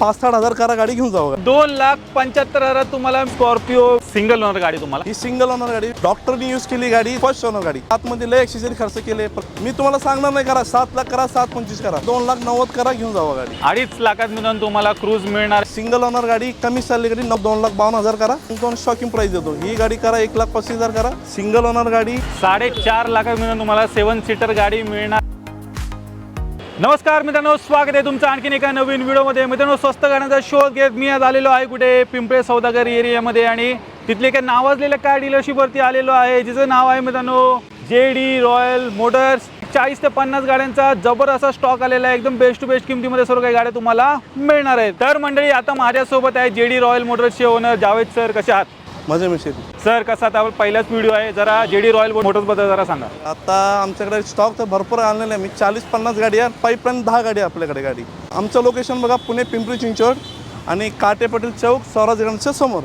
पाच साठ हजार करा गाडी घेऊन जावं दोन लाख पंच्याहत्तर हजारात तुम्हाला स्कॉर्पिओ सिंगल ओनर गाडी तुम्हाला. ही सिंगल ओनर गाडी. डॉक्टरनी यूज केली गाडी फर्स्ट ओनर गाडी. आतमध्ये लय एक्सेसरी खर्च केले. पण मी तुम्हाला सांगणार नाही करा. सात लाख करा सात पंचवीस करा. दोन लाख नव्वद करा घेऊन जावं गाडी. अडीच लाखात मिळून तुम्हाला क्रूज मिळणार. सिंगल ओनर गाडी कमी चालली गाडी नऊ दोन लाख बावन्न हजार करा. दोन शॉकिंग प्राइस देतो. ही गाडी करा एक लाख पस्तीस हजार करा. सिंगल ओनर गाडी. साडेचार लाखात मिळून तुम्हाला सेवन सीटर गाडी मिळणार. नमस्कार मित्रांनो स्वागत आहे तुमचं आणखीन एका नवीन व्हिडिओमध्ये. मित्रांनो स्वस्त गाण्याचा शोध घेत मी आज आलेलो आहे कुठे? पिंपळे सौदागर एरियामध्ये आणि तिथले काय नावाजलेल्या कार डीलरशिपवरती आलेलो आहे जिचं नाव आहे मित्रांनो जे डी रॉयल मोटर्स. चाळीस ते पन्नास गाड्यांचा जबर असा स्टॉक आलेला आहे एकदम बेस्ट टू बेस्ट किमतीमध्ये सर्व काही गाड्या तुम्हाला मिळणार आहेत. तर मंडळी आता माझ्यासोबत आहे जे डी रॉयल मोटर्सचे ओनर जावेद सर कसे आहात? मजे मिळेल सर कसा आता पहिलाच व्हिडिओ आहे. जरा जे डी रॉयल मोटर्सबद्दल जरा सांगा. आता आमच्याकडे स्टॉक तर भरपूर आणलेले आहे. मी चाळीस पन्नास गाडी आहे. पाईपलाईन दहा गाडी आहे आपल्याकडे गाडी. आमचं लोकेशन बघा पुणे पिंपरी चिंचवड आणि काटे पटेल चौक स्वराज ग्राउंडच्या समोर.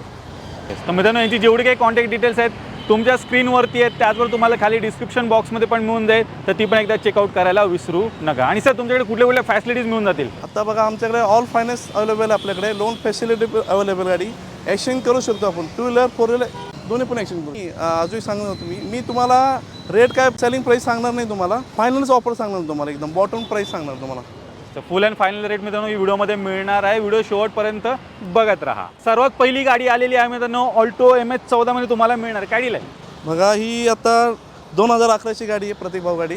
तर मित्रांनो यांची जेवढी काही कॉन्टॅक्ट डिटेल्स आहेत तुमच्या स्क्रीनवरती आहेत. त्याचबरोबर तुम्हाला खाली डिस्क्रिप्शन बॉक्समध्ये पण मिळून जाईल. तर ती पण एकदा चेकआउट करायला विसरू नका. आणि सर तुमच्याकडे कुठल्या कुठल्या फॅसिलिटीज मिळून जातील? आता बघा आमच्याकडे ऑल फायनान्स अवेलेबल आहे आपल्याकडे. लोन फॅसिलिटी अवेलेबल गाडी. एक्सचेंज करू शकतो आपण. टू व्हीलर फोर व्हीलर दोन्ही पण एक्सचेंज करू. मी, अं, अजून सांगणार होतो मी. मी तुम्हाला रेट काय सेलिंग प्राईस सांगणार नाही तुम्हाला. फायनल्स ऑफर सांगणार तुम्हाला एकदम. बॉटम प्राईस सांगणार तुम्हाला. तर फुल अँड फायनल रेट मित्रांनो व्हिडिओमध्ये मिळणार आहे. व्हिडिओ शेवटपर्यंत बघत राहा. सर्वात पहिली गाडी आलेली आहे मित्रांनो ऑल्टो एम एच चौदामध्ये तुम्हाला मिळणार. काय डील आहे? बघा ही आता दोन हजार अकराची गाडी आहे प्रतीक भाऊ गाडी.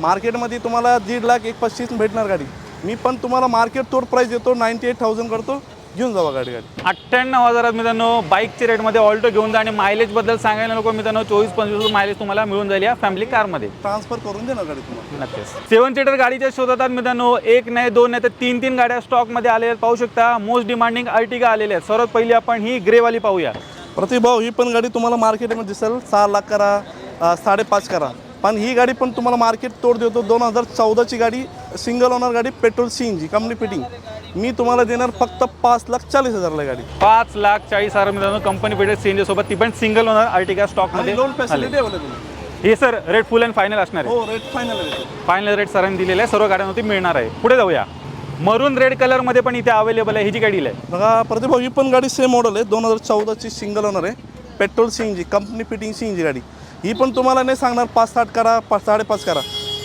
मार्केटमध्ये तुम्हाला दीड लाख एक पस्तीस भेटणार गाडी. मी पण तुम्हाला मार्केट तोड प्राईस देतो नाईन्टी एट थाउजंड करतो. घेऊन जावा गाडी गाडी. अठ्ठ्याण्णव हजारात मित्रांनो बाईकच्या रेटमध्ये ऑल्टो घेऊन जा आणि मायलेजबद्दल सांगायला नको मित्रांनो चोवीस पंचवीस मायलेज तुम्हाला मिळून जाईल या फॅमिली कारमध्ये ट्रान्सफर करून देणार गाडी तुम्हाला. नक्कीच. सेवन सीटर गाडीच्या शोधात मित्रांनो एक नाही दोन नाही तर तीन तीन गाड्या स्टॉकमध्ये आलेल्या आहेत. पाहू शकता मोस्ट डिमांडिंग अर्टिगा आलेल्या आहेत. सर्वात पहिली आपण ही ग्रेवाली पाहूया. प्रतीक भाऊ ही पण गाडी तुम्हाला मार्केटमध्ये दिसेल. सहा लाख करा अं, साडेपाच करा. पण ही गाडी पण तुम्हाला मार्केट तोड देतो. दोन हजार चौदाची गाडी सिंगल ओनर गाडी petrol C N G company fitting मी तुम्हाला देणार फक्त पाच लाख चाळीस हजारला गाडी. पाच लाख चाळीस हजार मित्रांनो कंपनी पेटेड सीएनजी सोबत. ती पण सिंगल ओनर अर्टिगा स्टॉकमध्ये लोन आली. फॅसिलिटी अवेलेबल हे sir rate full and final असणार आहे. हो रेट फायनल आहे. फायनल रेट सरांनी दिलेला आहे. सर्व गाड्यांवरती मिळणार आहे. पुढे जाऊया. मरून रेड कलरमध्ये पण इथे अवेलेबल आहे. ही जी गाडी आहे. बघा प्रदीप भाऊ ही पण गाडी सेम मॉडेल आहे. दोन हजार चौदाची सिंगल ओनर आहे. Petrol C N G company fitting C N G गाडी. ही पण तुम्हाला नाही सांगणार. पाच साठ करा पाच साडेपाच करा.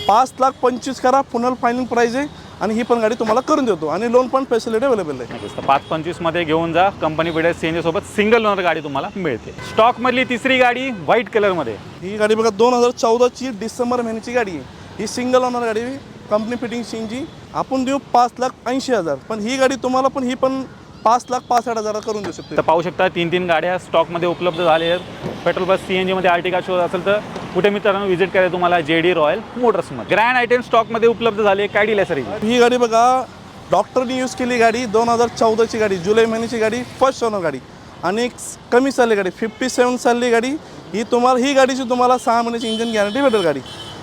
पाच लाख पंचवीस करा. पुनल फायनल प्राईज आहे. आणि ही पण गाडी तुम्हाला करून देतो. आणि लोन पण फॅसिलिटी अवेलेबल आहे. नक्कीच. तर पाच पंचवीसमध्ये घेऊन जा. कंपनी पेटेड सीएनजी सोबत सिंगल ओनर गाडी तुम्हाला मिळते. स्टॉकमधली तिसरी गाडी व्हाईट कलरमध्ये ही गाडी बघा दोन हजार चौदाची डिसेंबर महिन्याची गाडी आहे. ही सिंगल ओनर गाडी company fitting C N G आपण देऊ पाच लाख ऐंशी हजार. पण ही गाडी तुम्हाला पण ही पण पाच लाख पाच साठ हजार करून देऊ शकतो. तर पाहू शकता तीन तीन गाड्या स्टॉकमध्ये उपलब्ध झाल्या आहेत. पेट्रोल बस सी एन जीमध्ये आर्टिका शोध असेल तर कुठे मित्रांनो व्हिजिट करायला तुम्हाला जे डी रॉयल मोटर्समध्ये ग्रँड आयटम स्टॉकमध्ये उपलब्ध झाले काय डील आहे सर? ही गाडी बघा डॉक्टरनी यूज केली गाडी दोन हजार चौदाची गाडी जुलै महिन्याची गाडी फर्स्ट ओनर गाडी. आणि एक कमी चालली गाडी फिफ्टी सेवन चालली गाडी. ही तुम्हाला ही गाडीची तुम्हाला सहा महिन्याची इंजन गॅरंटी भेटेल गाडी.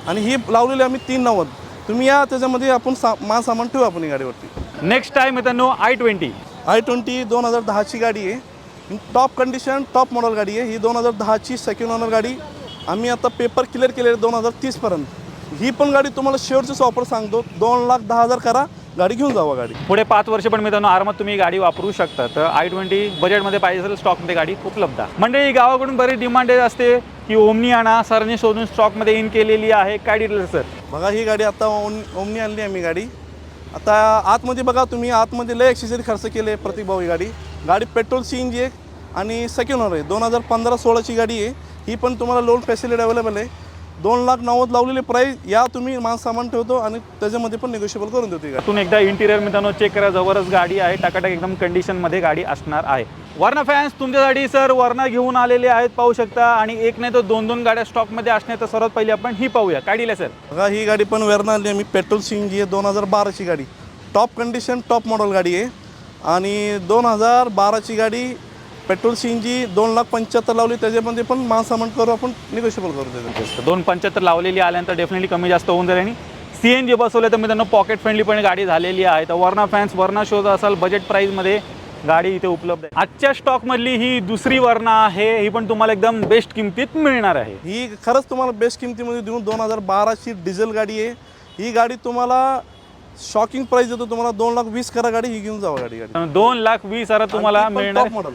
आणि ही लावलेली आम्ही तीन नव्वद. तुम्ही या त्याच्यामध्ये आपण सा मा सामान ठेवू आपण ही गाडीवरती. नेक्स्ट आहे मित्रांनो आय ट्वेंटी आय ट्वेंटी दोन हजार दहाची गाडी आहे. टॉप कंडिशन टॉप मॉडेल गाडी आहे. ही दोन हजार दहाची सेकंड ओनर गाडी. आम्ही आता पेपर क्लिअर केले दोन हजार तीसपर्यंत ही पण गाडी तुम्हाला शेअरचीच ऑफर सांगतो दोन लाख दहा हजार करा गाडी घेऊन जावा गाडी. पुढे पाच वर्ष पण मित्रांनो आरामात तुम्ही गाडी वापरू शकता. तर आय ट्वेंटी बजेटमध्ये पाहिजे असेल स्टॉकमध्ये गाडी उपलब्ध आहे. म्हणजे गावाकडून बरीच डिमांड असते की ओमनी आणा सरांनी शोधून स्टॉकमध्ये इन केलेली आहे. काय डिटेल सर बघा ही गाडी आता ओम ओमनी आणली आम्ही गाडी. आता आतमध्ये बघा तुम्ही आतमध्ये लय एक्सेसरी खर्च केले प्रतीक भाऊ ही गाडी. गाडी पेट्रोल सी एन जी आहे आणि सेकंड ओनर आहे. दोन हजार पंधरा सोळाची गाडी आहे. ही पण तुम्हाला लोन फॅसिलिटी अवेलेबल आहे. दोन लाख नव्वद लावलेली प्राईस या तुम्ही मान सामान ठेवतो आणि त्याच्यामध्ये पण निगोशिएबल करून देतो ही गाडी. त्यातून एकदा इंटिरियर मित्रांनो चेक करा. जवळच गाडी आहे. टाकाटाक एकदम कंडिशनमध्ये गाडी असणार आहे. वरना फॅन्स तुमच्यासाठी सर वरना घेऊन आलेले आहेत पाहू शकता. आणि एक नाही तर दोन दोन गाड्या स्टॉकमध्ये असणार तर सर्वात पहिली आपण ही पाहूया. काय सर बघा ही गाडी पण वेरणा आणली आम्ही पेट्रोल सी एन जी आहे दोन हजार बाराची गाडी. टॉप कंडिशन टॉप मॉडेल गाडी आहे. आणि दोन हजार बाराची गाडी पेट्रोल सी एन जी दोन लाख पंच्याहत्तर लावली त्याच्यामध्ये पण मान सामान करू आपण निगोशिएबल करू त्याच्यामध्ये. दोन पंच्याहत्तर लावलेली आल्यानंतर डेफिनेटली कमी जास्त होऊन जाईल आणि सी एन जी बसवले तर मित्रांनो पॉकेट फ्रेंडली पण गाडी झालेली आहे. तर वरना फॅन्स वरना शोध असाल बजेट प्राईजमध्ये गाडी इथे उपलब्ध आहे. आजच्या स्टॉकमधली ही दुसरी वरना आहे ही पण तुम्हाला एकदम बेस्ट किमतीत मिळणार आहे. ही खरंच तुम्हाला बेस्ट किमतीमध्ये देऊन दोन हजार बाराची डिझेल गाडी आहे. ही गाडी तुम्हाला शॉकिंग प्राइस देतो तुम्हाला दोन लाख वीस करा गाडी ही घेऊन जावा गाडी गाडी. दोन लाख वीस हजार तुम्हाला मिळणार मॉडेल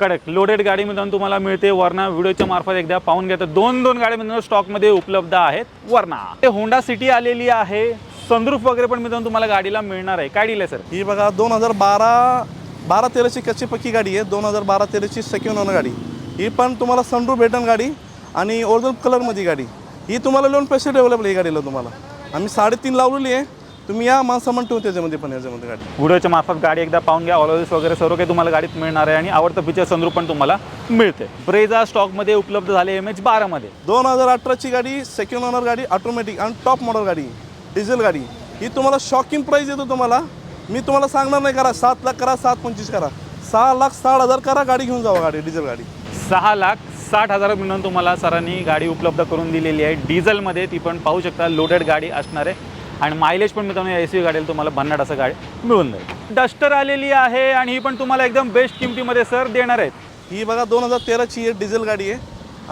कडक. लोडेड गाडी मित्रांनो तुम्हाला मिळते वरना व्हिडिओच्या मार्फत एकदा पाहून घ्या. तर दोन दोन गाड्या मित्रांनो स्टॉकमध्ये उपलब्ध आहेत वरना ते होंडा सिटी आलेली आहे. संद्रूफ वगैरे पण मित्रांनो तुम्हाला गाडीला मिळणार आहे. काय डील आहे सर ही बघा दोन हजार बारा बारा तेराची कच्ची पक्की गाडी आहे. दोन हजार बारा तेराची सेकंड ओनर गाडी. ही पण तुम्हाला सनरूफ भेटन गाडी आणि ओरिजिनल कलरमध्ये गाडी. ही तुम्हाला लोन पैसे अवेलेबल आहे गाडीला तुम्हाला. आम्ही साडेतीन लावलेली आहे. तुम्ही या माणसा म्हणतो त्याच्यामध्ये पण याच्यामध्ये गाडी. व्हिडिओच्या मार्फत गाडी एकदा पाहून घ्या. ऑलवेज वगैरे सर्व काही तुम्हाला गाडीत मिळणार आहे आणि आवडतं फीचर संद्रूप पण तुम्हाला मिळते. ब्रेजा स्टॉकमध्ये उपलब्ध झाले एम एच बारामध्ये. दोन हजार अठराची गाडी सेकंड ओनर गाडी ऑटोमॅटिक आणि टॉप मॉडेल गाडी डिझेल गाडी. ही तुम्हाला शॉकिंग प्राईस देतो तुम्हाला. मी तुम्हाला सांगणार नाही करा. सात लाख करा सात पंचवीस करा. सहा लाख साठ हजार करा गाडी घेऊन जावा गाडी डिझेल गाडी. सहा लाख साठ हजार मिळून तुम्हाला सरांनी गाडी उपलब्ध करून दिलेली आहे. डिझेलमध्ये ती पण पाहू शकता लोडेड गाडी असणार आहे. आणि मायलेज पण मित्रांनो एस यू गाडीला तुम्हाला भन्नाट असं गाडी मिळून जाईल. डस्टर आलेली आहे आणि ही पण तुम्हाला एकदम बेस्ट किमतीमध्ये सर देणार आहेत. ही बघा दोन हजार तेराची आहे डिझेल गाडी आहे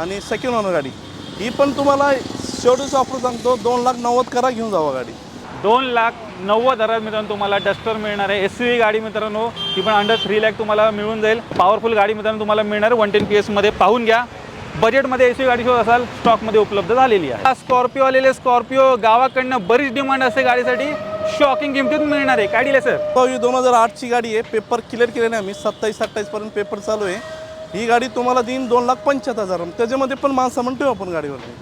आणि सेकंड ओनर गाडी. ही पण तुम्हाला शेवटच ऑफर सांगतो दोन लाख नव्वद करा घेऊन जावा गाडी. दोन लाख नव्वद हजार मित्रांनो तुम्हाला डस्टर मिळणार आहे. एस यू गाडी मित्रांनो ती पण अंडर थ्री लॅक तुम्हाला मिळून जाईल. पॉवरफुल गाडी मित्रांनो तुम्हाला मिळणार वन टेन पी एसमध्ये पाहून घ्या. बजेटमध्ये एस गाडी शोध असाल स्टॉकमध्ये उपलब्ध झालेली आहे. स्कॉर्पिओ आलेले स्कॉर्पिओ गावाकडनं बरीच डिमांड असते गाडीसाठी. शॉकिंग किमतीत मिळणार आहे. काय दिले सर दोन हजार आठची गाडी आहे. पेपर क्लिअर केले नाही आम्ही. सत्तावीस अठ्ठावीसपर्यंत पेपर चालू आहे. ही गाडी तुम्हाला देईन दोन लाख पंच्याहत्तर हजार. त्याच्यामध्ये पण माणसं म्हणतो आपण गाडीवरती.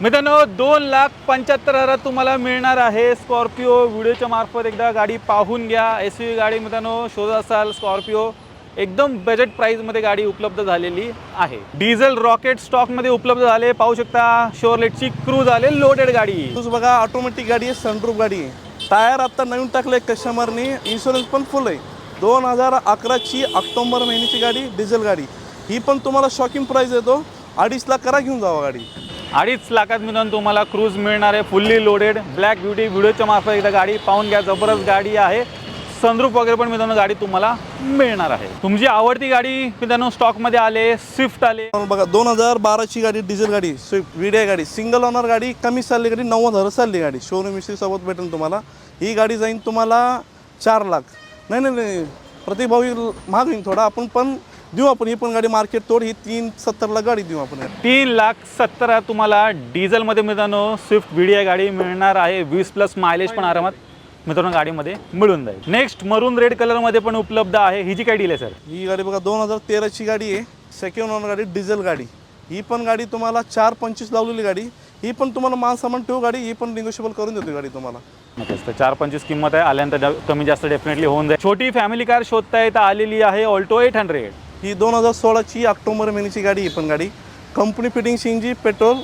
मित्रांनो दोन लाख पंच्याहत्तर हजार तुम्हाला मिळणार आहे. स्कॉर्पिओ व्हिडिओच्या मार्फत एकदा गाडी पाहून घ्या. एस यू गाडी मित्रांनो शोधत असाल स्कॉर्पिओ एकदम बजेट प्राईजमध्ये गाडी उपलब्ध झालेली आहे. डिझेल रॉकेट स्टॉकमध्ये उपलब्ध झाले. पाहू शकता शोरलेटची क्रूज आले लोडेड गाडी. तूच बघा ऑटोमॅटिक गाडी आहे सनरूफ गाडी आहे. टायर आत्ता नवीन टाकले कस्टमरनी इन्शुरन्स पण फुल आहे. दोन हजार अकराची ऑक्टोबर महिन्याची गाडी डिझेल गाडी. ही पण तुम्हाला शॉकिंग प्राईस येतो अडीच लाख करा घेऊन जावा गाडी. अडीच लाखात मिळून तुम्हाला क्रूज मिळणार आहे फुल्ली लोडेड ब्लॅक ब्युटी व्हिडिओच्या मार्फत एकदा गाडी पाहून घ्या. जबरदस्त गाडी आहे. सनरूफ वगैरे पण मित्रांनो गाडी तुम्हाला मिळणार आहे. तुमची आवडती गाडी मित्रांनो स्टॉकमध्ये आले स्विफ्ट आले. बघा दोन हजार बाराची गाडी डिझेल गाडी स्विफ्ट व्हिडिओ गाडी सिंगल ओनर गाडी कमी चालली गाडी नव्वद हजार चालली गाडी. शोरूम सोबत भेटेल तुम्हाला. ही गाडी जाईन तुम्हाला चार लाख. नाही नाही नाही प्रतिभाऊ ही महाग होईल थोडा. आपण पण देऊ आपण. ही पण गाडी मार्केट तोड ही तीन सत्तरला गाडी देऊ आपण. तीन लाख सत्तर तुम्हाला डिझेलमध्ये मित्रांनो स्विफ्ट व्हिडिओ गाडी मिळणार आहे. वीस प्लस मायलेज पण आरामात. मित्रांनो गाडीमध्ये मिळून जाईल. नेक्स्ट मरून रेड कलरमध्ये पण उपलब्ध आहे. ही जी काय डील आहे सर ही गाडी बघा दोन हजार तेराची गाडी आहे. सेकंड ओनर गाडी डिझेल गाडी. ही पण गाडी तुम्हाला चार पंचवीस लावलेली गाडी. ही पण तुम्हाला मान सामान ठेवू गाडी. ही पण निगोशिएबल करून देतो गाडी तुम्हाला. नक्कीच तर चार पंचवीस किंमत आहे. आल्यानंतर कमी जास्त डेफिनेटली होऊन जाईल. छोटी फॅमिली कार शोधताय तर आलेली आहे ऑल्टो एट हंड्रेड ही दोन हजार सोळाची ऑक्टोबर महिन्याची गाडी ही पण गाडी. कंपनी फिटिंग सीएनजी पेट्रोल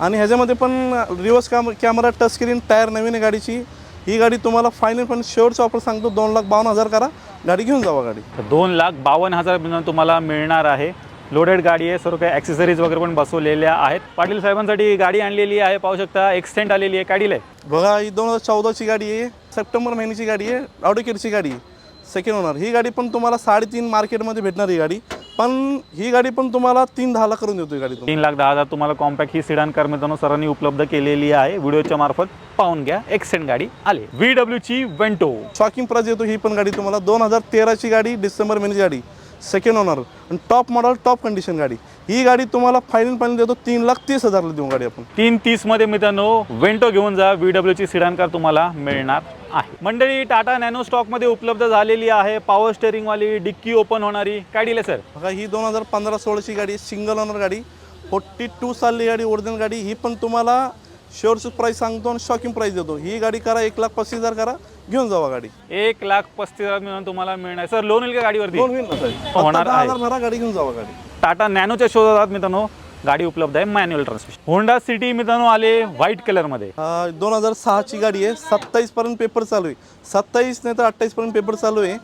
आणि ह्याच्यामध्ये पण reverse cam camera touch screen tyre नवीन गाडीची. ही गाडी तुम्हाला फायनल पण शेवटचा ऑफर सांगतो. दोन लाख बावन्न हजार करा. गाडी घेऊन जावा गाडी. तर दोन लाख बावन्न हजार तुम्हाला मिळणार आहे. लोडेड गाडी आहे. सर्व काही ॲक्सेसरीज वगैरे पण बसवलेल्या आहेत. पाटील साहेबांसाठी गाडी आणलेली आहे. पाहू शकता एक्सटेंट आलेली आहे. गाडीला आहे. बघा ही दोन हजार चौदाची गाडी आहे. सप्टेंबर महिन्याची गाडी आहे. ऑडोकेटची गाडी आहे. सेकंड ओनर ही गाडी पण तुम्हाला साडेतीन मार्केटमध्ये भेटणार ही गाडी. पण ही गाडी पण तुम्हाला तीन दहाला करून देतो ही गाडी तीन लाख दहा हजार तुम्हाला कॉम्पॅक्ट ही सिडान कार मित्रांनो सरांनी उपलब्ध केलेली आहे. व्हिडिओच्या मार्फत. पाहून घ्या. एक्सेंट गाडी आले. व्ही डब्ल्यूची वेंटो शॉकिंग प्राइस येतो ही पण गाडी तुम्हाला. दोन हजार तेराची गाडी डिसेंबर महिन्याची गाडी. सेकंड ओनर आणि टॉप मॉडल टॉप कंडिशन गाडी. ही गाडी तुम्हाला फायनल फायनल देतो. तीन लाख तीस हजारला देऊ गाडी आपण. तीन तीसमध्ये मित्रांनो वेंटो घेऊन जा. व्ही डब्ल्यूची सिडान कार तुम्हाला मिळणार आहे. मंडळी टाटा नॅनो स्टॉकमध्ये उपलब्ध झालेली आहे. पॉवर स्टेअरिंगवाली डिक्की ओपन होणारी. काय दिले सर बघा ही दोन हजार पंधरा सोळाची गाडी सिंगल ओनर गाडी. फोर्टी टू सालची गाडी ओरिजिनल गाडी. ही पण तुम्हाला शेअरचं प्राईस सांगतो आणि शॉकिंग प्राईस देतो. ही गाडी करा एक लाख पस्तीस हजार करा घेऊन जावा गाडी. एक लाख पस्तीस हजार मिळून तुम्हाला मिळणार. सर लोन होईल का गाडीवरती? दोन होईल ना साहेब? फक्त होणार दहा आहे. हजार भरा गाडी घेऊन जावा गाडी. टाटा नॅनोच्या शोधात मित्रांनो गाडी उपलब्ध आहे. मॅन्युअल ट्रान्समिशन होंडा सिटी मित्रांनो आले व्हाईट कलरमध्ये दोन हजार सहाची गाडी आहे. सत्तावीस पर्यंत पेपर चालू आहे. सत्तावीस नाही तर अठ्ठावीस पर्यंत पेपर चालू आहे.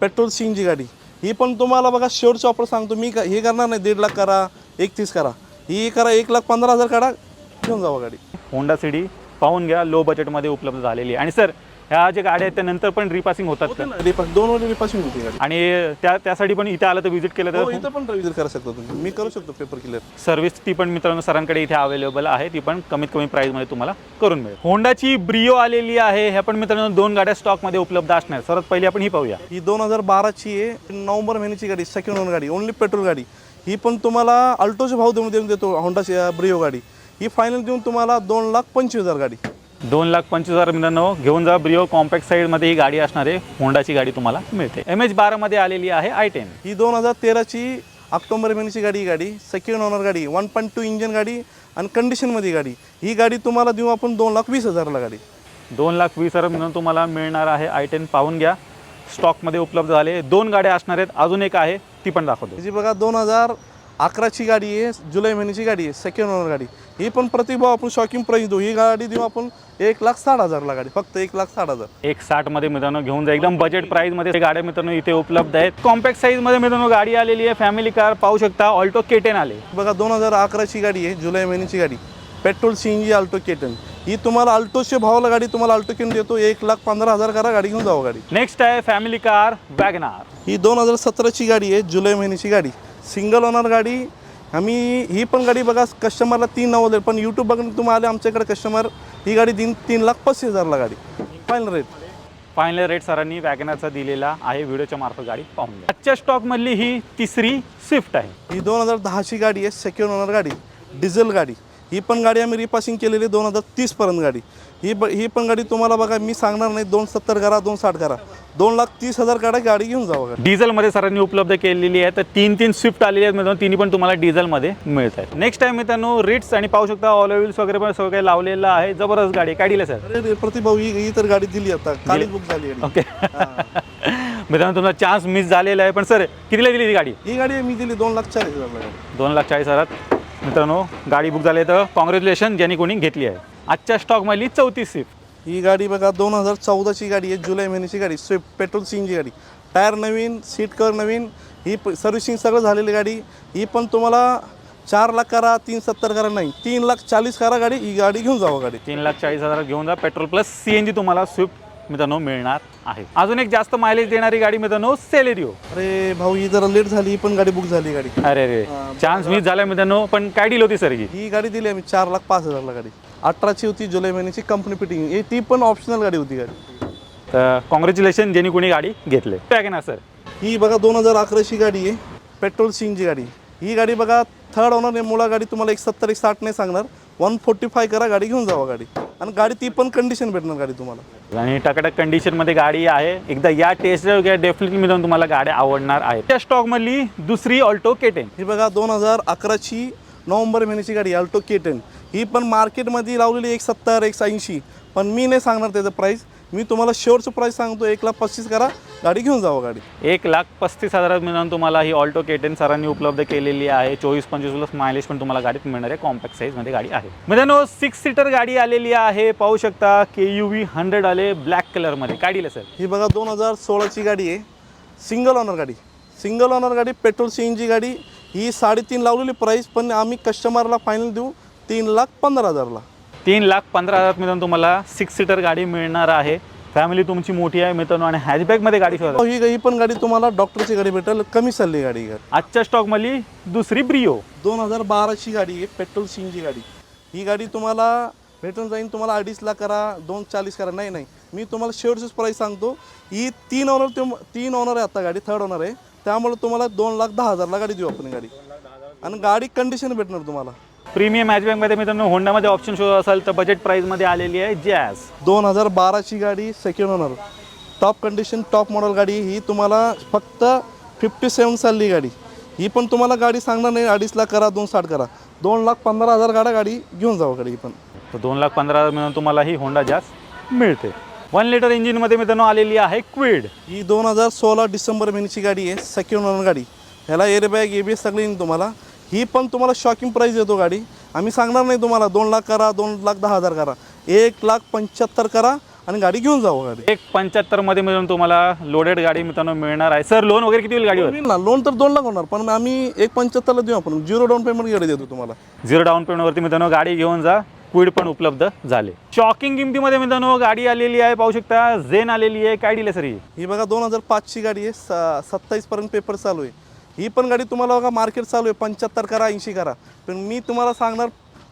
पेट्रोल सीनची गाडी. ही पण तुम्हाला बघा शेवटचा ऑफर सांगतो. मी का- हे करणार नाही. दीड लाख करा एकतीस करा. ही करा एक लाख पंधरा हजार काढा घेऊन जावा गाडी. होंडा सिटी पाहून घ्या लो बजेटमध्ये उपलब्ध झालेली आहे. आणि सर ह्या ज्या गाड्या आहेत त्या नंतर पण रिपासिंग होतात का? रिपास दोन वेळी रिपासिंग होती गाडी. आणि त्या त्यासाठी पण इथे आलं तर व्हिजिट केलं हो तर इथं पण रिव्हिजन करू शकता तुम्ही. मी करू शकतो पेपर क्लिअर सर्व्हिस ती पण मित्रांनो सरांकडे इथे अवेलेबल आहे. ती पण कमीत कमी प्राईसमध्ये तुम्हाला करून मिळेल. होंडाची ब्रिओ आलेली आहे. ह्या पण मित्रांनो दोन गाड्या स्टॉकमध्ये उपलब्ध असणार. सर्वात पहिली आपण ही पाहूया. ही दोन हजार बाराची आहे. नोव्हेंबर महिन्याची गाडी सेकंड ओनर गाडी ओनली पेट्रोल गाडी. ही पण तुम्हाला अल्टोचे भाव देऊन देऊन देतो होंडाची ब्रिओ गाडी. ही फायनल देऊन तुम्हाला दोन लाख पंचवीस हजार गाडी. दोन लाख पंचवीस हजार मित्रांनो घेऊन जा ब्रिओ कॉम्पॅक्ट साईडमध्ये ही गाडी असणार आहे. होंडाची गाडी तुम्हाला मिळते. एम एच बारामध्ये आलेली आहे आय टेन ही दोन हजार तेराची ऑक्टोबर महिन्याची गाडी ही गाडी सेकंड ओनर गाडी वन पॉईंट टू इंजन गाडी आणि कंडिशनमध्ये गाडी. ही गाडी तुम्हाला देऊ आपण दोन लाख वीस हजारला गाडी. दोन लाख वीस हजार मिळून तुम्हाला मिळणार आहे आय टेन पाहून घ्या. स्टॉकमध्ये उपलब्ध झाले दोन गाड्या असणार आहेत. अजून एक आहे ती पण दाखवतो. ही बघा दोन हजार अकराची गाडी आहे जुलै महिन्याची गाडी आहे सेकंड ओनर गाडी. ही पण प्रतिभाव आपण शॉकिंग प्राईस देऊ. ही गाडी देऊ आपण एक लाख साठ हजारला गाडी फक्त एक लाख साठ हजार. एक साठमध्ये मित्रांनो घेऊन जा. एकदम बजेट प्राईजमध्ये गाड्या मित्रांनो इथे उपलब्ध आहेत. कॉम्पॅक्ट साईजमध्ये मित्रांनो गाडी आलेली आहे. फॅमिली कार पाहू शकता ऑल्टो केटेन आले. बघा दोन हजार अकराची गाडी आहे जुलै महिन्याची गाडी. Petrol C N G Alto K ten ही तुम्हाला अल्टोच्या भावाला गाडी तुम्हाला अल्टो केन देतो. एक लाख पंधरा हजार करा गाडी घेऊन जावं गाडी. नेक्स्ट आहे फॅमिली कार वॅगनार ही दोन हजार सतराची गाडी आहे जुलै महिन्याची गाडी. सिंगल ओनर गाडी. आम्ही ही पण गाडी बघा कस्टमरला तीन नव्वद आहे पण यूट्यूब बघून तुम्ही आले आमच्याकडे कस्टमर ही गाडी तीन तीन लाख पस्तीस हजारला गाडी. फायनल रेट फायनल रेट सरांनी वॅगनारचा दिलेला आहे व्हिडिओच्या मार्फत गाडी पाहून घ्या. आजच्या स्टॉकमधली ही तिसरी स्विफ्ट आहे. ही दोन हजार दहाची गाडी आहे सेकंड ओनर गाडी डिझेल गाडी. ही पण गाडी आम्ही रिपासिंग केलेली दोन हजार तीसपर्यंत गाडी. ही ब ही पण गाडी तुम्हाला बघा मी सांगणार नाही दोन सत्तर करा दोन साठ करा. दोन लाख तीस हजार काढा गाडी घेऊन जावा गाडी डिझेलमध्ये सरांनी उपलब्ध केलेली आहे तर तीन तीन स्विफ्ट आलेली आहेत मित्रांनो तिन्ही पण तुम्हाला डिझेलमध्ये मिळत आहेत. नेक्स्ट टाइम मित्रांनो रिट्स आणि पाहू शकता ऑल व्हील्स वगैरे पण सगळं काही लावलेलं आहे जबरदस्त गाडी आहे. काय दिलं सर अरे प्रतिभाऊ ही ही तर गाडी दिली आता. कालच बुक झाली गाडी ओके मित्रांनो तुमचा चान्स मिस झालेला आहे पण सर कितीला दिली ती गाडी? ही गाडी मी दिली दोन लाख चाळीस हजारला गाडी दोन लाख चाळीस हजारात. मित्रांनो गाडी बुक झाली आहे तर कॉंग्रॅच्युलेशन ज्यांनी कोणी घेतली आहे. आजच्या स्टॉकमधली चौतीस स्विफ्ट ही गाडी बघा दोन हजार चौदाची गाडी आहे जुलै महिन्याची गाडी स्विफ्ट पेट्रोल सी जी गाडी. टायर नवीन सीट कवर नवीन ही सर्व्हिसिंग सगळं झालेली गाडी. ही पण तुम्हाला चार लाख करा तीन सत्तर करा नाही तीन लाख चाळीस करा गाडी ही गाडी घेऊन जावा गाडी. तीन लाख चाळीस हजार घेऊन जा. Petrol plus C N G तुम्हाला स्विफ्ट मित्रांनो मिळणार आहे. अजून एक जास्त मायलेज देणारी गाडी मित्रांनो सेलेरिओ अरे भाऊ ही जरा लेट झाली ही पण गाडी बुक झाली गाडी. अरे रे चान्स मिस झाला मित्रांनो पण काय डील होती सर ही? ही गाडी दिली आम्ही चार लाख पाच हजारला गाडी. अठराची होती जुलै महिन्याची कंपनी फिटिंग ही ती पण ऑप्शनल गाडी होती गाडी. तर कॉंग्रॅच्युलेशन ज्यांनी कोणी गाडी घेतले. पॅगना सर ही बघा दोन हजार अकराची गाडी आहे. पेट्रोल सीनची गाडी. ही गाडी बघा थर्ड ओनर आहे मुळा गाडी तुम्हाला एक सत्तर एक साठ नाही सांगणार. वन फोर्टी फाय करा गाडी घेऊन जावा गाडी. आणि गाडी ती पण कंडिशन भेटणार गाडी तुम्हाला. आणि टकाटक कंडिशनमध्ये गाडी आहे. एकदा या टेस्ट डेफिनेटली मिळून तुम्हाला गाड्या आवडणार आहेत. त्या स्टॉकमधली दुसरी ऑल्टो केटेन ही बघा दोन हजार अकराची नोव्हेंबर महिन्याची गाडी अल्टो केटन ही पण मार्केटमध्ये लावलेली एक सत्तर एक ऐंशी. पण मी नाही सांगणार त्याचं प्राईस मी तुम्हाला शेअरचं प्राईस सांगतो एक लाख पस्तीस करा गाडी घेऊन जावा गाडी. एक लाख पस्तीस हजारात मिळून तुम्हाला ही ऑल्टो केटेन सरांनी उपलब्ध केलेली आहे. चोवीस पंचवीस प्लस मायलेज पण तुम्हाला गाडीत मिळणार आहे. कॉम्पॅक्ट साईजमध्ये गाडी आहे. मित्रांनो सिक्स सीटर गाडी आलेली आहे. पाहू शकता के यू व्ही हंड्रेड आले ब्लॅक कलरमध्ये काय दिलं सर ही बघा दोन हजार सोळाची गाडी आहे. सिंगल ओनर गाडी. सिंगल ओनर गाडी पेट्रोल सी एन जी गाडी. ही साडेतीन लावलेली प्राईस पण आम्ही कस्टमरला फायनल देऊ तीन लाख पंधरा हजारला. तीन लाख पंधरा हजारात मित्रांनो तुम्हाला सिक्स सीटर गाडी मिळणार आहे. फॅमिली तुमची मोठी आहे मित्रांनो आणि हॅचबॅकमध्ये गाडी शोधा ही ही पण गाडी तुम्हाला डॉक्टरची गाडी भेटेल कमी चालली गाडी. गाडी आजच्या स्टॉकमधली दुसरी ब्रिओ दोन हजार बाराची गाडी आहे पेट्रोल सी एन जी गाडी. ही गाडी तुम्हाला भेटून जाईन तुम्हाला अडीच लाख करा दोन चाळीस करा नाही नाही. मी तुम्हाला शेअरचीच प्राईस सांगतो. ही तीन ओनर ते तीन ओनर आहे आता गाडी थर्ड ओनर आहे. त्यामुळे तुम्हाला दोन लाख दहा हजारला गाडी देऊ आपण गाडी. आणि गाडी कंडिशन भेटणार तुम्हाला. प्रीमियम हॅचबॅकमध्ये मित्रांनो होंडामध्ये ऑप्शन शो असेल तर बजेट प्राईसमध्ये आलेली आहे जॅज दोन हजार बाराची गाडी second owner top condition top model गाडी ही तुम्हाला फक्त फिफ्टी सेवन चालली गाडी. ही पण तुम्हाला गाडी सांगणार नाही अडीच लाख करा दोन साठ करा. दोन लाख पंधरा हजार गाड्या गाडी घेऊन जावं गाडी ही पण. तर दोन लाख पंधरा हजार मिळून तुम्हाला ही होंडा जॅज मिळते. वन लिटर इंजिनमध्ये मित्रांनो आलेली आहे क्विड ही दोन हजार सोळा डिसेंबर महिन्याची गाडी आहे सेकंड ओनर गाडी. ह्याला एअरबॅग ए बी एस सगळी येईन तुम्हाला. ही पण तुम्हाला शॉकिंग प्राईस देतो गाडी. आम्ही सांगणार नाही तुम्हाला दोन लाख करा दोन लाख दहा हजार करा. एक लाख पंच्याहत्तर करा आणि गाडी घेऊन जावं गाडी. एक पंच्याहत्तरमध्ये मिळून तुम्हाला लोडेड गाडी मित्रांनो मिळणार आहे. सर लोन वगैरे किती होईल गाडीवर? ना लोन तर दोन लाख होणार पण आम्ही एक पंच्याहत्तरला देऊ आपण. झिरो डाऊन पेमेंट गाडी देतो तुम्हाला. झिरो डाऊन पेमेंटवरती मित्रांनो गाडी घेऊन जा. क्विड पण उपलब्ध झाले. शॉकिंग किमतीमध्ये मित्रांनो गाडी आलेली आहे पाहू शकता झेन आलेली आहे काय दिले सर ही? ही बघा दोन हजार पाचची गाडी आहे स सत्तावीसपर्यंत पेपर चालू आहे. ही पण गाडी तुम्हाला बघा मार्केट चालू आहे पंच्याहत्तर करा ऐंशी करा. पण मी तुम्हाला सांगणार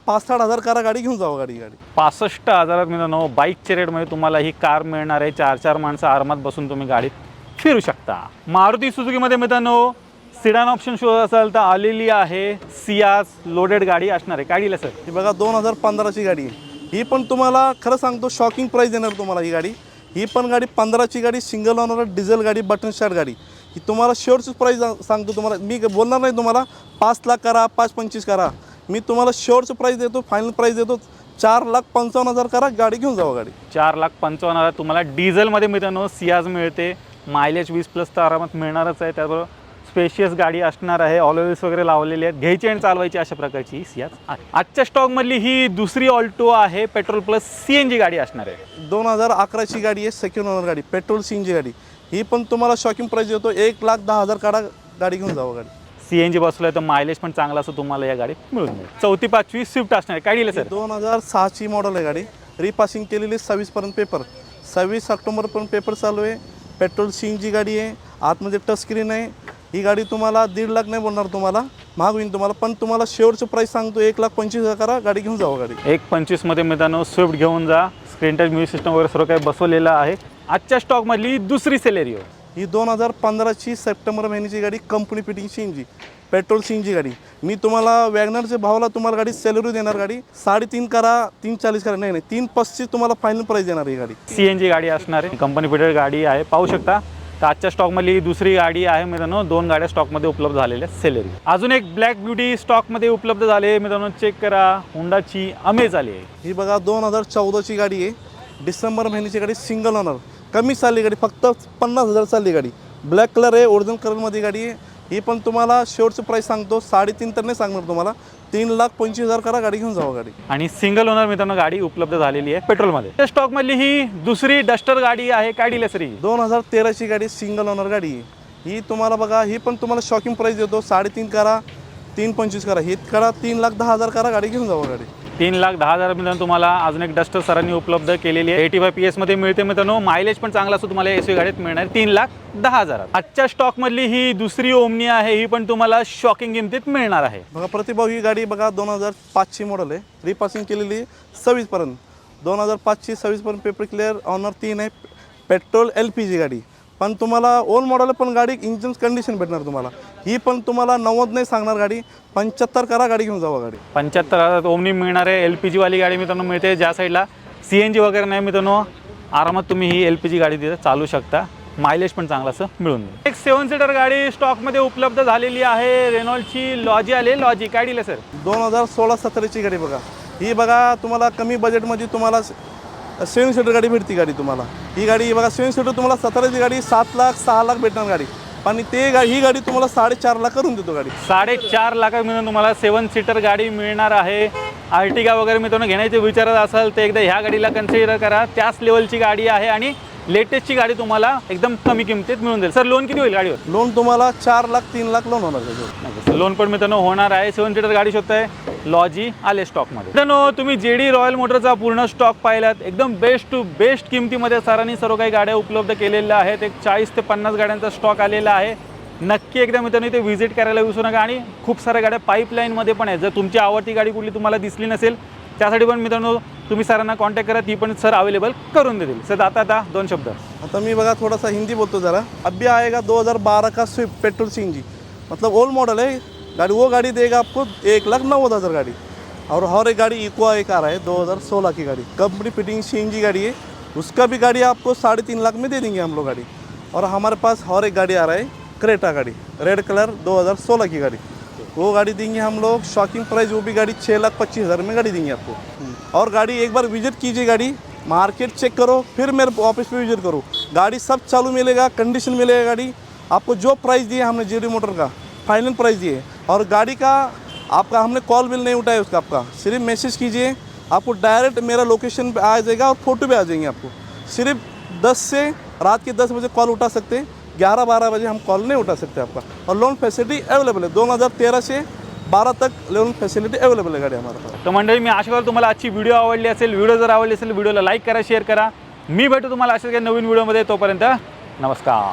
पाच साठ हजार करा गाडी घेऊन जावं गाडी गाडी. पासष्ट हजारात मित्रांनो बाईकच्या रेटमध्ये तुम्हाला ही कार मिळणार आहे. चार चार माणसं आरामात बसून तुम्ही गाडीत फिरू शकता. मारुती सुझुकीमध्ये मित्रांनो सिडान ऑप्शन शो असाल तर आलेली आहे सियास लोडेड गाडी असणार. आहे काय सर ही बघा दोन हजार पंधराची गाडी. आहे ही पण तुम्हाला खरं सांगतो शॉकिंग प्राईस देणार तुम्हाला ही गाडी. ही पण गाडी पंधराची गाडी सिंगल ओनर डिझेल गाडी बटन स्टार्ट गाडी. ही तुम्हाला शेअरची प्राईस सांगतो तुम्हाला. मी बोलणार नाही तुम्हाला पाच लाख करा पाच पंचवीस करा. मी तुम्हाला शेअरचं प्राईस देतो फायनल प्राईस देतो चार लाख पंचावन्न हजार करा गाडी घेऊन जावा गाडी. चार लाख पंचावन्न हजार तुम्हाला डिझेलमध्ये मित्रांनो सियाज मिळते. मायलेज वीस प्लस तर आरामात मिळणारच आहे. त्याबरोबर स्पेशियस गाडी असणार आहे. ऑलोवेल्स वगैरे लावलेले आहेत. घ्यायची आणि चालवायची अशा प्रकारची सियाज आहे. आजच्या स्टॉकमधली ही दुसरी ऑल्टो आहे. Petrol plus C N G गाडी असणार आहे. दोन हजार अकराची गाडी आहे. सेकंड ओनर गाडी. पेट्रोल सीनची गाडी. ही पण तुम्हाला शॉकिंग प्राईस देतो. एक लाख दहा हजार काढा गाडी घेऊन जावा गाडी. सी एन जी बसलं तर मायलेज पण चांगला असं तुम्हाला या गाडीत मिळून जाईल. चौथी पाचवी स्विफ्ट असणार आहे. काय दिलं सर दोन हजार सहाची मॉडेल आहे गाडी. रिपासिंग केलेली सव्वीसपर्यंत पेपर सव्वीस ऑक्टोबरपर्यंत पेपर चालू आहे. पेट्रोल सी जी गाडी आहे. आतमध्ये टच स्क्रीन आहे. ही गाडी तुम्हाला दीड लाख नाही बोलणार तुम्हाला. महाग होईल तुम्हाला. पण तुम्हाला शेवटचं प्राईस सांगतो एक लाख पंचवीस हजार करा गाडी घेऊन जावा गाडी. एक पंचवीसमध्ये मित्रांनो स्विफ्ट घेऊन जा. स्क्रीन टच म्युझिक सिस्टम वगैरे सर्व काही बसवलेलं आहे. आजच्या स्टॉकमधली दुसरी सेलेरिओ ही दोन हजार पंधराची सप्टेंबर महिन्याची गाडी company fitting C G petrol C G गाडी. मी तुम्हाला वॅगनरच्या भावाला तुम्हाला गाडी सॅलरी देणार गाडी. साडेतीन करा तीन चाळीस करा. नाही नाही तीन पस्तीस तुम्हाला फायनल प्राईस देणार ही गाडी. सी एन जी गाडी असणार आहे. कंपनी फिटेड गाडी आहे. पाहू शकता. तर आजच्या स्टॉकमधली ही दुसरी गाडी आहे मित्रांनो दोन गाड्या स्टॉकमध्ये उपलब्ध झालेल्या सेलेरी अजून एक ब्लॅक ब्युटी स्टॉकमध्ये उपलब्ध झाले मित्रांनो चेक करा. हुंडाची अमेज आली आहे. ही बघा दोन हजार चौदाची गाडी आहे. डिसेंबर महिन्याची गाडी सिंगल ओनर कमी चालली गाडी फक्त पन्नास हजार चालली गाडी. ब्लॅक कलर आहे ओरिजिनल कलरमध्ये गाडी आहे. ही पण तुम्हाला शेवटचं प्राईस सांगतो. साडेतीन तर नाही सांगणार तुम्हाला. तीन लाख पंचवीस हजार करा गाडी घेऊन जावा गाडी. आणि सिंगल ओनर मित्रांनो गाडी उपलब्ध झालेली आहे पेट्रोलमध्ये. त्या स्टॉकमधली ही दुसरी डस्टर गाडी आहे काय दिलं सर ही दोन हजार तेराची गाडी सिंगल ओनर गाडी. ही तुम्हाला बघा ही पण तुम्हाला शॉकिंग प्राईस देतो. साडेतीन करा तीन पंचवीस करा. ही करा तीन लाख दहा हजार करा गाडी घेऊन जावा गाडी. तीन लाख दहा हजार मित्रांनो तुम्हाला अजून एक डस्टर सरांनी उपलब्ध केलेली आहे. एटी फाय पी एसमध्ये मिळते मित्रांनो. मायलेज पण चांगला असतो तुम्हाला एस गाडीत मिळणार. तीन लाख दहा हजार आजच्या स्टॉकमधली ही दुसरी ओमनी आहे. ही पण तुम्हाला शॉकिंग किमतीत मिळणार आहे. बघा प्रतिभाव ही गाडी बघा दोन हजार पाचची मॉडल आहे. रिपासिंग केलेली सव्वीसपर्यंत. दोन हजार पाचची सव्वीसपर्यंत पेपर क्लिअर ऑनर तीन आहे. पेट्रोल एल पी जी गाडी. पण तुम्हाला ओल्ड मॉडेल पण गाडी इंजिन कंडिशन भेटणार तुम्हाला. ही पण तुम्हाला नव्वद नाही सांगणार गाडी पंच्याहत्तर करा गाडी घेऊन जावा गाडी. पंच्याहत्तर हजार ओमनी मिळणार आहे एल पी जीवाली गाडी मित्रांनो मिळते ज्या साईडला सी एन जी वगैरे नाही मित्रांनो आरामात तुम्ही ही एल पी जी गाडी तिथं चालू शकता. मायलेज पण चांगलं असं मिळून एक सेवन सीटर गाडी स्टॉकमध्ये उपलब्ध झालेली आहे रेनॉल्डची लॉजी आली. लॉजी काय दिलं सर दोन हजार सोळा सतराची गाडी बघा. ही बघा तुम्हाला कमी बजेटमध्ये तुम्हाला सेवन सीटर गाडी भेटती गाडी तुम्हाला. ही गाडी बघा सेवन सीटर तुम्हाला सतराची गाडी सात लाख सहा लाख भेटणार गाडी. पण ते गा ही गाडी तुम्हाला साडेचार लाख करून देतो गाडी. साडेचार लाखात मिळून तुम्हाला सेवन सीटर गाडी मिळणार आहे. आर्टिगा वगैरे मित्रांनो घेण्याचे विचारत असाल तर एकदा ह्या गाडीला कन्सिडर करा. त्याच लेवलची गाडी आहे आणि लेटेस्टची गाडी तुम्हाला एकदम कमी किमतीत मिळून जाईल सर लोन किती होईल गाडीवर? लोन तुम्हाला चार लाख तीन लाख लोन होणार लोन पण मित्रांनो होणार आहे. सेवन सीटर गाडी शोधताय. लॉजी आले स्टॉकमध्ये. मित्रांनो तुम्ही जे डी रॉयल मोटरचा पूर्ण स्टॉक पाहिलात. एकदम बेस्ट टू बेस्ट किमतीमध्ये सरांनी सर्व काही गाड्या उपलब्ध केलेल्या आहेत. एक चाळीस ते पन्नास गाड्यांचा स्टॉक आलेला आहे. नक्की एकदा मित्रांनो इथे व्हिजिट करायला विसरू नका आणि खूप साऱ्या गाड्या पाईपलाईनमध्ये पण आहेत. जर तुमची आवडती गाडी कुठली तुम्हाला दिसली नसेल त्यासाठी पण मित्रांनो तुम्ही सरांना कॉन्टॅक्ट करा. ती पण सर अवेलेबल करून देतील. सर आता आता दोन शब्द. आता मी बघा थोडंसं हिंदी बोलतो हिंदी अभ्या आहे ज़रा अभी आएगा 2012 का स्विफ्ट पेट्रोल सी मतलब ओल्ड मॉडल है गाड़ी, वो गाड़ी देगा आपको एक लाख नब्बे हज़ार गाड़ी। और हर एक गाड़ी इक्वा एक आ रहा है 2016 की गाड़ी। कंपनी फिटिंग सी गाड़ी है, उसका भी गाड़ी आपको साढ़े तीन लाख में दे देंगे हम लोग गाड़ी। और हमारे पास हर एक गाड़ी आ रहा है, क्रेटा गाड़ी, रेड कलर 2016 की गाड़ी। वो गाड़ी देंगे हम लोग, शॉकिंग प्राइस वो भी गाड़ी छः लाख पच्चीस हज़ार में गाड़ी देंगे आपको। और गाड़ी एक बार विज़िट कीजिए गाड़ी, मार्केट चेक करो, फिर मेरे ऑफ़िस पे विज़िट करो। गाड़ी सब चालू मिलेगा, कंडीशन मिलेगा गाड़ी। आपको जो प्राइस दिए हमने जीडी मोटर का, फाइनल प्राइस दिए और गाड़ी का आपका, हमने कॉल बिल नहीं उठाया उसका आपका। सिर्फ़ मैसेज कीजिए, आपको डायरेक्ट मेरा लोकेशन पे आ जाएगा और फ़ोटो भी आ जाएँगे आपको। सिर्फ़ 10 से रात के 10 बजे कॉल उठा सकते हैं ग्यारह बारह बजे हम कॉल नहीं उठा सकते आपका। और लोन फैसिलिटी अवेलेबल है 2013 से बारह तक लोन फैसिलिटी अवेलेबल है गाड़ी हमारे पास। तर मंडळी, मी आशा करतो तुम्हाला आजची व्हिडिओ आवडली असेल व्हिडिओ जर आवडली असेल लाईक करा शेअर करा. मी भेटू तुम्हाला अशाच काही नवीन व्हिडिओमध्ये तोपर्यंत नमस्कार.